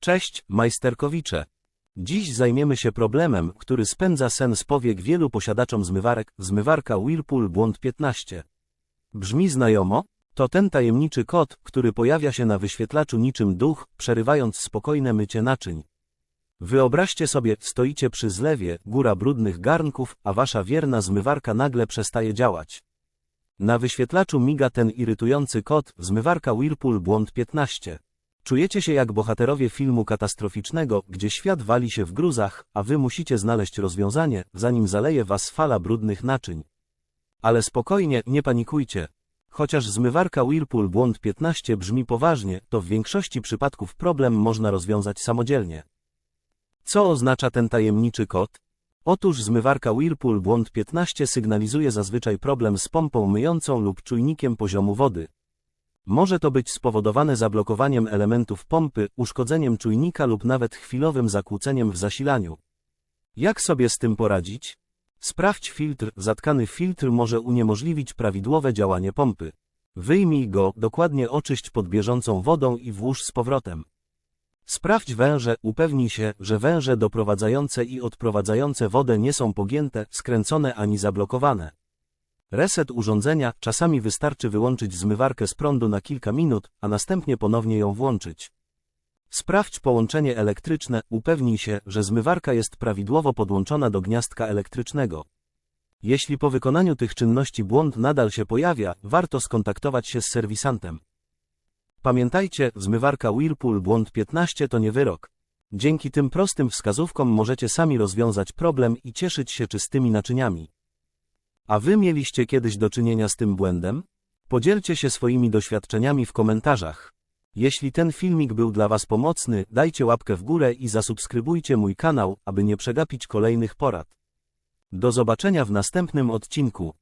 Cześć, majsterkowicze. Dziś zajmiemy się problemem, który spędza sen z powiek wielu posiadaczom zmywarek, zmywarka Whirlpool Błąd 15. Brzmi znajomo? To ten tajemniczy kod, który pojawia się na wyświetlaczu niczym duch, przerywając spokojne mycie naczyń. Wyobraźcie sobie, stoicie przy zlewie, góra brudnych garnków, a wasza wierna zmywarka nagle przestaje działać. Na wyświetlaczu miga ten irytujący kod, zmywarka Whirlpool Błąd 15. Czujecie się jak bohaterowie filmu katastroficznego, gdzie świat wali się w gruzach, a wy musicie znaleźć rozwiązanie, zanim zaleje was fala brudnych naczyń. Ale spokojnie, nie panikujcie. Chociaż zmywarka Whirlpool Błąd 15 brzmi poważnie, to w większości przypadków problem można rozwiązać samodzielnie. Co oznacza ten tajemniczy kod? Otóż zmywarka Whirlpool Błąd 15 sygnalizuje zazwyczaj problem z pompą myjącą lub czujnikiem poziomu wody. Może to być spowodowane zablokowaniem elementów pompy, uszkodzeniem czujnika lub nawet chwilowym zakłóceniem w zasilaniu. Jak sobie z tym poradzić? Sprawdź filtr. Zatkany filtr może uniemożliwić prawidłowe działanie pompy. Wyjmij go, dokładnie oczyść pod bieżącą wodą i włóż z powrotem. Sprawdź węże, upewnij się, że węże doprowadzające i odprowadzające wodę nie są pogięte, skręcone ani zablokowane. Reset urządzenia, czasami wystarczy wyłączyć zmywarkę z prądu na kilka minut, a następnie ponownie ją włączyć. Sprawdź połączenie elektryczne, upewnij się, że zmywarka jest prawidłowo podłączona do gniazdka elektrycznego. Jeśli po wykonaniu tych czynności błąd nadal się pojawia, warto skontaktować się z serwisantem. Pamiętajcie, zmywarka Whirlpool błąd 15 to nie wyrok. Dzięki tym prostym wskazówkom możecie sami rozwiązać problem i cieszyć się czystymi naczyniami. A wy mieliście kiedyś do czynienia z tym błędem? Podzielcie się swoimi doświadczeniami w komentarzach. Jeśli ten filmik był dla was pomocny, dajcie łapkę w górę i zasubskrybujcie mój kanał, aby nie przegapić kolejnych porad. Do zobaczenia w następnym odcinku.